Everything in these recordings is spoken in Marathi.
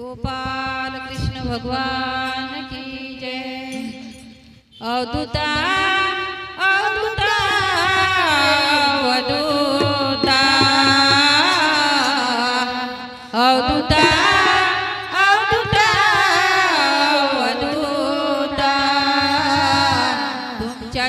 गोपाल कृष्ण भगवान की जय। अवधुता अवधुता अवधुता अवधुता अवधुता अवधुता तुमच्या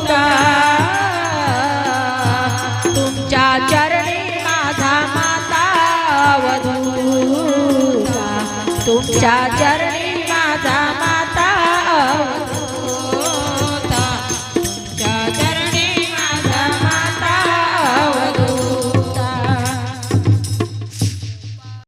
का तुमच्या चरणी माझा माता वधू तुमच्या चरणी